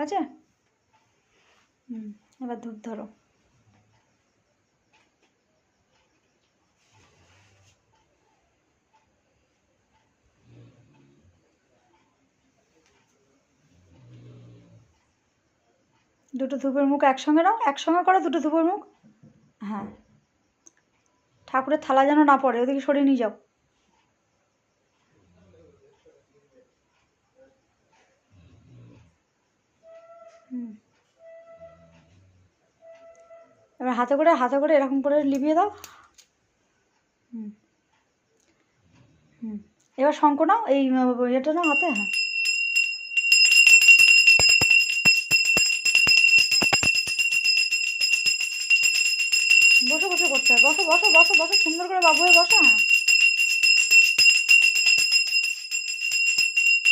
হয়েছে হুম এবার ধূপ ধরো। দুটো ধূপের মুখ একসঙ্গে নাও, একসঙ্গে করো দুটো ধূপের মুখ। হ্যাঁ। ঠাকুরের থালা যেন না পড়ে, ওদিকে সরিয়ে নিয়ে যাও। এবার হাতে করে হাতে করে এরকম করে লিপিয়ে দাও। হুম। হুম। এবার শঙ্খ নাও, এই ইয়েটা নাও হাতে হ্যাঁ। বসে বসে করতে হয় বসো বসো বসো বসো, সুন্দর করে বাবু হয়ে বসো হ্যাঁ।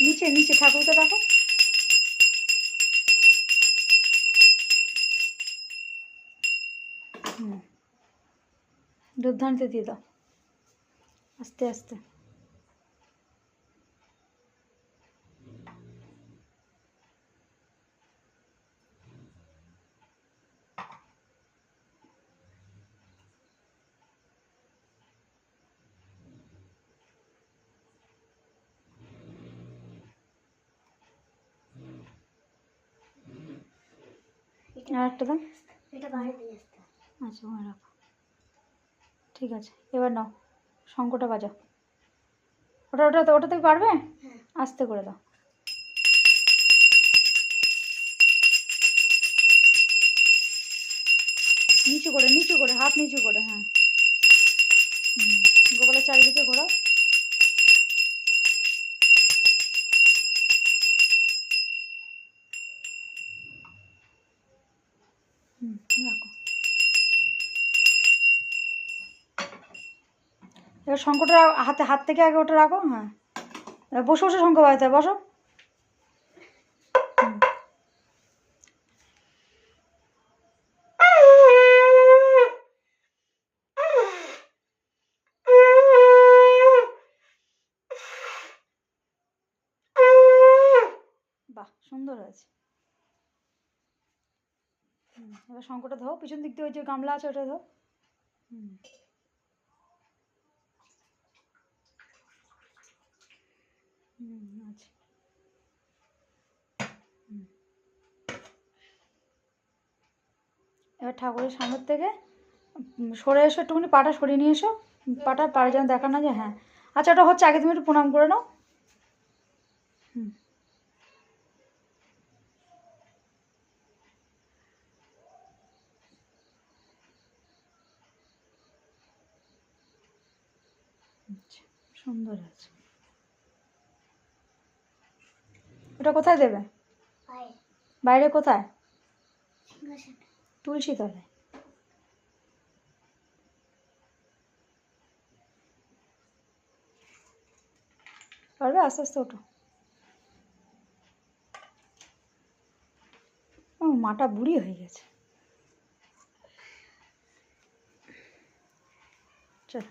নিচে নিচে, ঠাকুরকে দেখো। হুম দুধধানিতে দিয়ে দাও আস্তে আস্তে আর একটা দাও এটা বাইরে দিয়ে আসতে আচ্ছা ওখানে রাখো। ঠিক আছে এবার নাও শঙ্কটা বাজাও। ওটা ওটা ওটা থেকে পারবে? হ্যাঁ। আস্তে করে দাও। নিচু করে নিচু করে হাত নিচু করে হ্যাঁ। হুম, গোপালের চারিদিকে ঘোরাও। হুম রাখো। এবার শঙ্কটা হাতে হাত থেকে আগে ওটা রাখো হ্যাঁ। বসে বসে শঙ্খ বাজাতে হয়, বসো। সুন্দর হয়েছে। এবার শঙ্কটা ধো পিছন দিক দিয়ে ওই যে গামলা আছে ওটা ধো হুম। আচ্ছা এবার ঠাকুরের সামনের থেকে সরে এসো, একটুখানি পাটা সরিয়ে নিয়ে এসো। পাটা পাড়ে যেন দেখা না যে হ্যাঁ। আচ্ছা ওটা হচ্ছে, আগে তুমি একটু প্রণাম করে নাও। হুম। আচ্ছা সুন্দর আছে। ওটা কোথায় দেবে? বাইরে। কোথায়? তুলসী তলায়। পারবে? আস্তে আস্তে ওঠো। ও মাটা বুড়ি হয়ে গেছে। চলো।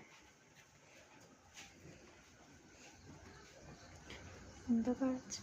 অন্ধকার আছে।